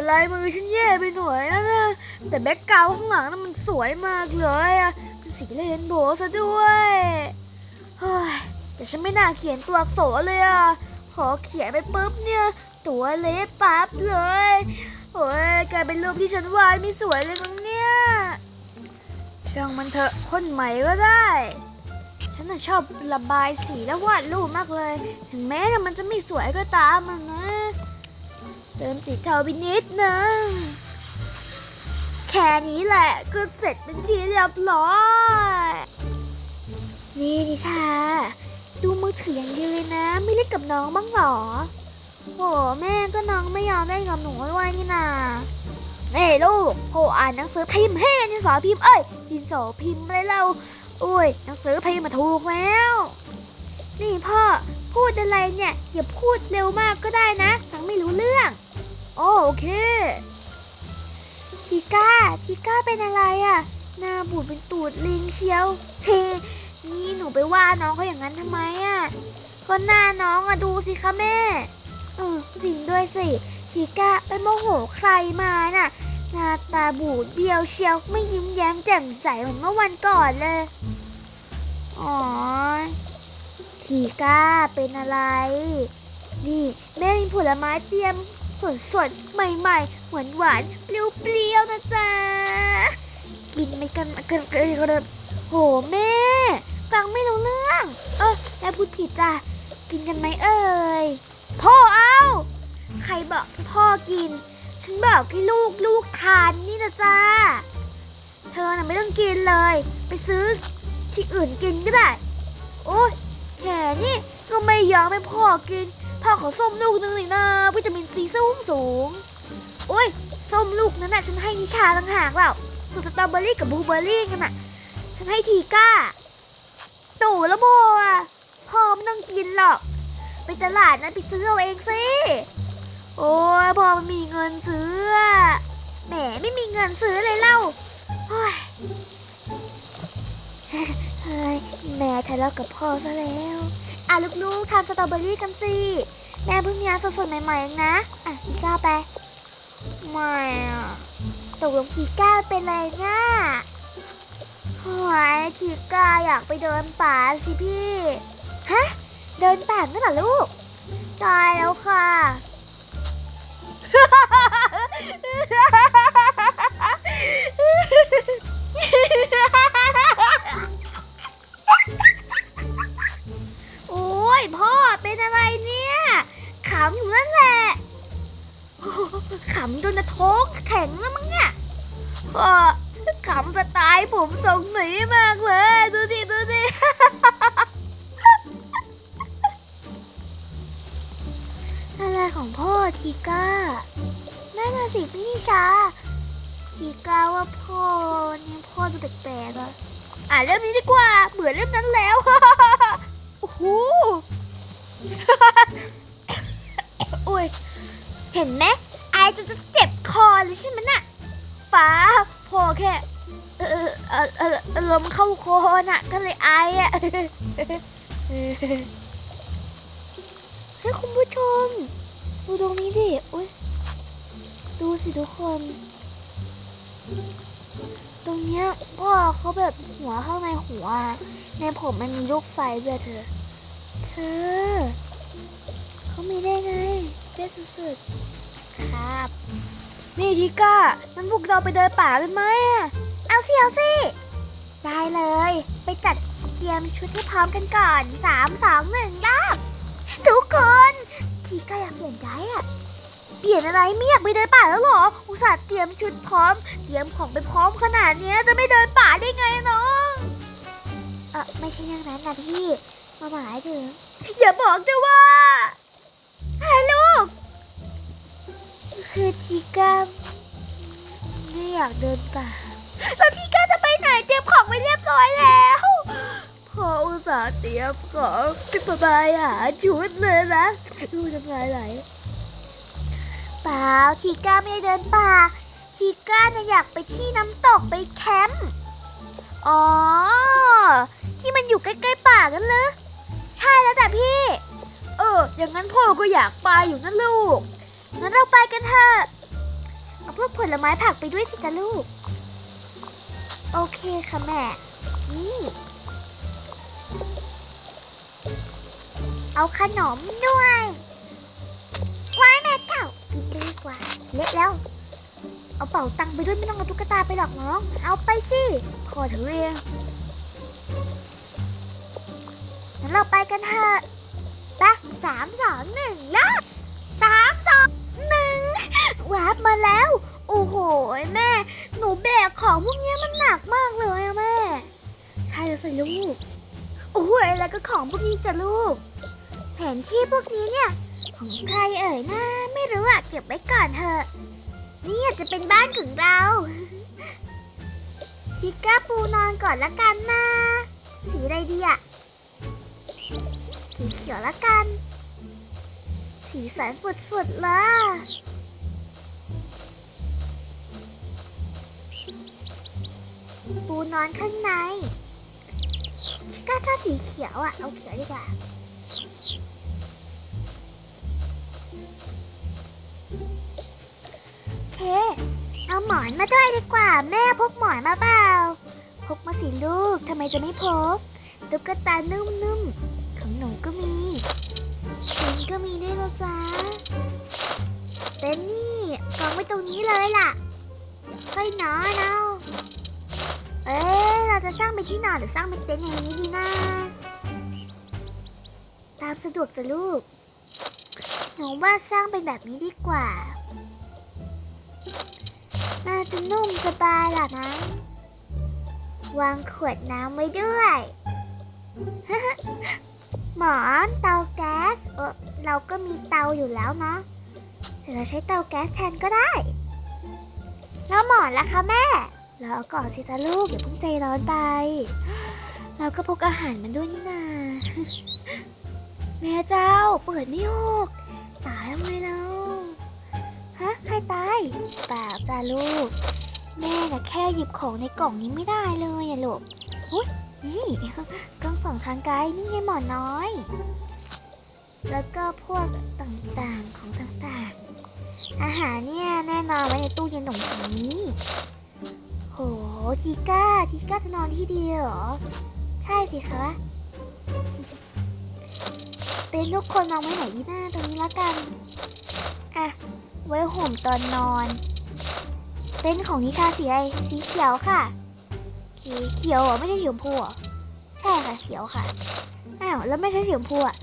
อะโอ้ยแต่ลายมือฉันแย่ไปหน่อยนะนะแต่แบ็กกราวด์ข้างหลังนั้นมันสวยมากเลยอะเป็นสีเรนโบว์ซะด้วยเฮ้ยแต่ฉันไม่น่าเขียนตัวอักษรเลยอะขอเขียนไปปุ๊บเนี่ย ตัวเละปั๊บเลยโอ้ยกลายเป็นรูปที่ฉันวาดไม่สวยเลยมั้งเนี่ยช่างมันเถอะพ่นใหม่ก็ได้ ฉันน่ะชอบระบายสีแล้ววาดรูปมากเลย ถึงแม้ว่มันจะไม่สวยก็ตามมันนะ เติมสีเทาไปนิดนึงแค่นี้แหละก็เสร็จเป็นทีเรียบร้อย นี่นิชา ดูมือถืออย่างเดียวเลยนะ ไม่เล่นกับน้องบ้างหรอโหแม่ก็น้องไม่ยอมเล่นกับหนูด้วยนี่นาเน่ลูกโหอ่านหนังสือพิมพ์เฮ้ดินสอพิมพ์เอ้ยดินสอพิมพ์อะไรเราอุ้ยหนังสือพิมพ์มาถูกแล้ว นี่พ่อพูดอะไรเนี่ยอย่าพูดเร็วมากก็ได้นะฟังไม่รู้เรื่อง อโอเคชิก้าชิก้าเป็นอะไรอะ่ะหน้าบูดเป็นตูดลิงเชียวเฮ้นี่หนูไปว่าน้องเขาอย่างนั้นทำไมอะ่ะก็หน้าน้องอะดูสิคะแม่เออจริงด้วยสิชิก้าไปโมโหใครมาน่ะหน้าตาบูดเบี้ยวเชียวไม่ยิ้มแย้มแจ่มใสเหมือนเมื่อวันก่อนเลยอ๋อทีก้าเป็นอะไร นี่ แม่มีผลไม้เตรียม สดสดใหม่ๆ หวานหวานๆเปรี้ยวๆนะจ๊ะ กินไม่กันกันกันกันโหแม่ ฟังไม่รู้เรื่อง เออแม่พูดผิดจ้ะ กินกันไหมเอ่ย พ่อเอา ใครบอกพ่อกิน ฉันบอกให้ลูกลูกทานนี่นะจ้าเธอน่ะไม่ต้องกินเลย ไปซื้อที่อื่นกินก็ได้ โอ้ยแค่นี้ก็ไม่ยอมให้พ่อกิน พ่อขอส้มลูกนึงเลยนะวิตามินซีสูงสูงโอ้ยส้มลูกนั้นน่ะฉันให้นิชาต่างหากแล้วส่วนสตรอเบอรี่กับบลูเบอรี่กันน่ะ ฉันให้ทีก้าตู่แล้วโบอะพ่อไม่ต้องกินหรอก ไปตลาดนะไปซื้อเอาเองสิ โอ้ยพ่อไม่มีเงินซื้อแหมไม่มีเงินซื้อเลยเล่าเฮ้ยเฮ้ยแม่ทะเลาะกับพ่อซะแล้ว อะลูกๆทานสตรอเบอรี่กันสิ แม่เพิ่งย่างสดๆใหม่ๆเองนะ อะกีก้าไปไม่อะตกลงกีก้าเป็นอะไรเนี่ยโอ้ยกีก้าอยากไปเดินป่าสิพี่ ฮะ เดินป่านั่นเหรอลูกใช่แล้วค่ะโอ้ ยพ่อเป็นอะไรเนี่ยขำอยู่นั่นแหละขำจนจะท้องแข็งแล้วมั้งเนี่ยพ่อขำสไตล์ผมทรงหนีมากเลย ดูดิดูดิอะไรของพ่อทีก้านั่นน่ะสิพี่นิชาทีก้าว่าพ่อนี่พ่อดูแปลกๆอะอ่านเล่มนี้ดีกว่าเหมือนเล่มนั้นแล้วโอ้โห อุ้ย เห็นไหมไอายจะจะเจ็บคอเลยใช่ไหมน่ะป้าพอแค่เออเออเออลมเข้าคอน่ะ ก็เลยไอายอะให้คุณผู้ชม ดูตรงนี้ดิโอ้ยดูสิทุกคน ตรงเนี้ยพ่อเขาแบบหัวข้างในหัว ในผมมันมีลูกไฟด้วยเธอ เธอ เขามีได้ไงเจ๊สุดๆ ครับ นี่ทิก้างั้นพวกเราไปเดินป่ากันไหมอะเอาสิเอาสิ ได้เลย ไปจัดเตรียมชุดให้พร้อมกันก่อนสามสองหนึ่งล่บทุกคนทีก้าอยากเปลี่ยนใจอะเปลี่ยนอะไรไม่อยากไปเดินป่าแล้วเหรอ อุตส่าห์เตรียมชุดพร้อม เตรียมของไปพร้อมขนาดเนี้ยจะไม่เดินป่าได้ไงน้อง เออไม่ใช่อย่างนั้นนะพี่ มาหมายถึงอย่าบอกด้วยว่าอะไรลูก คือทีก้าไม่อยากเดินป่าแล้วทีก้าจะไปไหนเตรียมของไว้เรียบร้อยแล้วพ่ออุตส่าห์เตรียมของจะประบายหาชุดเลยนะดูจะลายไหลเปล่าทีก้าไม่ได้เดินป่าทีก้าเนี่ยอยากไปที่น้ำตกไปแคมป์อ๋อ ที่มันอยู่ใกล้ๆป่ากันเลย ใช่แล้วจ้ะพี่ เออ อย่างนั้นพ่อก็อยากไปอยู่นั่นลูก งั้นเราไปกันเถอะ เอาพวกผลไม้ผักไปด้วยสิจ้ะลูก โอเคค่ะแม่ นี่ เอาขนมด้วยว้ายแม่เก่ากินไปดีกว่า เละแล้ว เอาเป๋าตังค์ไปด้วยไม่ต้องเอาตุ๊กตาไปหรอกน้อง เอาไปสิพอเถอเอง เราไปกันเถอะไปะสามสองหนึ่งเริ่มสามสองหนึ่งวาร์ปมาแล้ว โอ้โหแม่ หนูแบกของพวกนี้มันหนักมากเลยอะแม่ ใช่แล้วสิลูก โอ้ยแล้วก็ของพวกนี้จะลูก แผนที่พวกนี้เนี่ยของใครเอ่ยนะไม่รู้อะเก็บไว้ก่อนเถอะ นี่อาจจะเป็นบ้านของเราทิก้าปูนอนก่อนละกันนะ สีอะไรดีอะ สีเขียวละกัน สีสันฝุดๆเลยปูนอนข้างในชิก้าชอบสีเขียวอะเอาเขียวดีกว่าเคเอาหมอนมาด้วยดีกว่า แม่พกหมอนมาเปล่า พกมาสิลูก ทำไมจะไม่พก ตุ๊กตานุ่มๆ ของหนูก็มีฉันก็มีด้วยนะจ๊ะเต็นนี่กองไว้ตรงนี้เลยล่ะ เดี๋ยวค่อยนอนเอาเอ๊ะเราจะสร้างเป็นที่นอนหรือสร้างเป็นเต็นท์อย่างนี้ดีนะตามสะดวกจ้ะลูกหนูว่าสร้างเป็นแบบนี้ดีกว่า น่าจะนุ่มสบายล่ะนะ วางขวดน้ำไว้ด้วย หมอนเตาแก๊สเออเราก็มีเตาอยู่แล้วเนาะแต่เราใช้เตาแก๊สแทนก็ได้ แล้วหมอนล่ะคะแม่รอก่อนสิจ้าลูกอย่าเพิ่งใจร้อนไป เราก็พกอาหารมันด้วยนี่นาแม่เจ้าเปิดไม่ออกตายทำไมแล้วฮะใครตายเปล่าจ้าลูก แม่น่ะแค่หยิบของในกล่องนี้ไม่ได้เลยอะลูกอุ้ย นี่กล้องส่องทางไกลนี่ไงหมอนน้อย แล้วก็พวกต่างๆของต่างๆ อาหารเนี่ยแน่นอนไว้ในตู้เย็นตรงนี้โหทีก้าทีก้าจะนอนที่เดียวเหรอ ใช่สิคะเต็นทุกคนวางไว้ไหนดีหน้าตรงนี้ละกัน อะ ไว้ห่มตอนนอน เต็นของนิชาสีอะไรสีเขียวค่ะ สีเขียวเหรอไม่ใช่สีชมพูเหรอใช่ค่ะเขียวค่ะอ้าวแล้วไม่ใช่สีชมพูอะ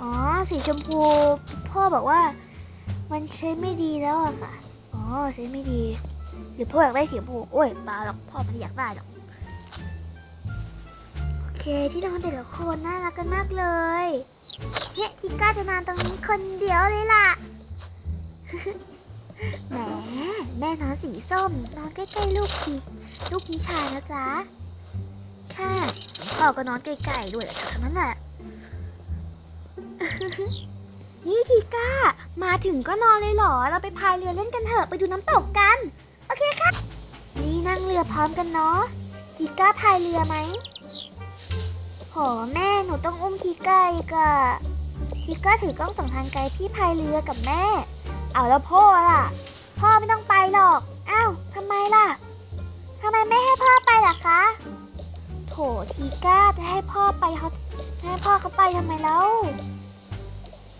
อ๋อสีชมพู พ่อบอกว่า มันใช้ไม่ดีแล้วอะค่ะอ๋อใช้ไม่ดีหรือพ่ออยากได้สีชมพูโอ้ยเปาหรอกพ่อไม่อยากได้หรอกโอเคที่นอนแต่ละคนน่ารักกันมากเลยเฮ้ทิก้าจะนอนตรงนี้คนเดียวเลยล่ะ แหมแม่นอนสีส้มนอนใกล้ๆลูกทีลูกนิชานะจ๊ะค่ะส่วนพ่อก็นอนใกล้ๆด้วยแหละทั้งนั้นแหละนี่ทีก้า มาถึงก็นอนเลยเหรอ เราไปพายเรือเล่นกันเถอะ ไปดูน้ำตกกัน โอเคค่ะ นี่นั่งเรือพร้อมกันเนาะ ทีก้าพายเรือไหมโหแม่หนูต้องอุ้มทีก้าอีกอะทีก้าถือกล้องส่องทางไกลพี่พายเรือกับแม่ เอาแล้วพ่อล่ะ พ่อไม่ต้องไปหรอกอ้าวทำไมล่ะทำไมไม่ให้พ่อไปล่ะคะโถทีก้าจะให้พ่อไปเขาจะให้พ่อเขาไปทำไมแล้ว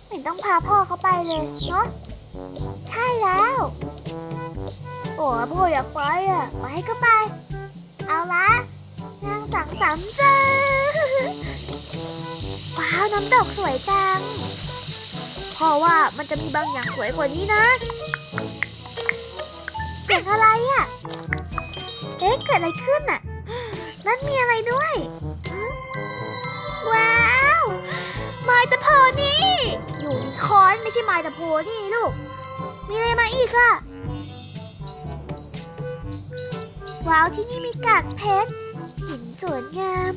ไม่ต้องพาพ่อเขาไปเลยเนาะใช่แล้ว โอ้พ่ออยากไปอะไปก็ไป เอาละนางสังสรรค์จ้าว้าวน้ำตกสวยจัง พราะว่ามันจะมีบางอย่างสวยกว่านี้นะ เสียงอะไรอะ่ะ เอ๊ะ เกิดอะไรขึ้นอะ นั่นมีอะไรด้วย ว้าวไม้ตะโพนี่ อยู่ในคอนไม่ใช่ไม้ตะโพนี่ลูก มีอะไรมาอีกอะว้าวที่นี่มีกากเพชรหินสวยงาม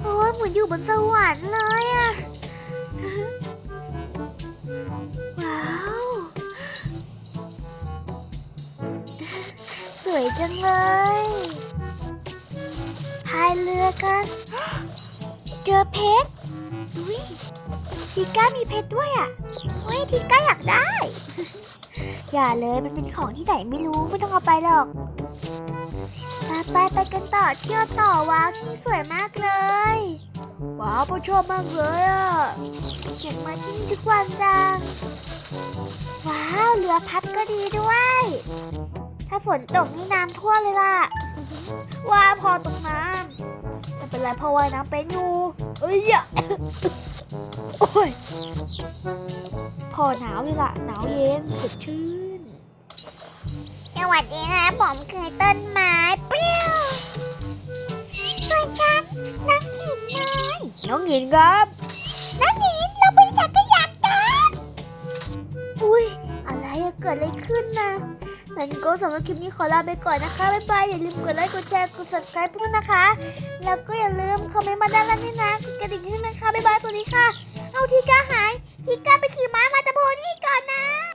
โอ้ยเหมือนอยู่บนสวรรค์เลยอะ วยจังเลยพายเรือกัน เจอเพชรอุ้ยทีก้ามีเพชรด้วยอะเฮ้ยทีก้าอยากได้ อย่าเลยมันเป็นของที่ไหนไม่รู้ไม่ต้องเอาไปหรอกไปไปไปกันต่อเที่ยวต่อว้าวที่นี่สวยมากเลยว้าวพ่อชอบมากเลยอะอยากมาที่นี่ทุกวันจัง ว้าวเรือพัดก็ดีด้วย ถ้าฝนตกนี่น้ำท่วมเลยล่ะว้าพอตรงน้ำไม่เป็นไรเพราะว่ายน้ำเป็นอยู่เอ้ยอะโอ้ยพอหนาวเลยล่ะ หนาวเย็นสดชื่นสวัสดีครับผมคือต้นไม้เปรี้ยวส่วนฉันน้ำหินน้อยน้องหญินครับน้ำหินเราไปจักรยานกันอุ้ยอะไรอะเกิดอะไรขึ้นนะ แต่นิโก้สำหรับคลิปนี้ขอลาไปก่อนนะคะ บ๊ายบาย อย่าลืมกดไลค์กดแชร์กด subscribe พวกนะคะ แล้วก็อย่าลืมคอมเมนต์มาด้านล่างนี่นะกกระดิ่งด้วยนะคะ บ๊ายบาย สวัสดีค่ะ เอาทีก้าหาย ทีก้าไปขี่ม้ามาตะโพนี่ก่อนนะ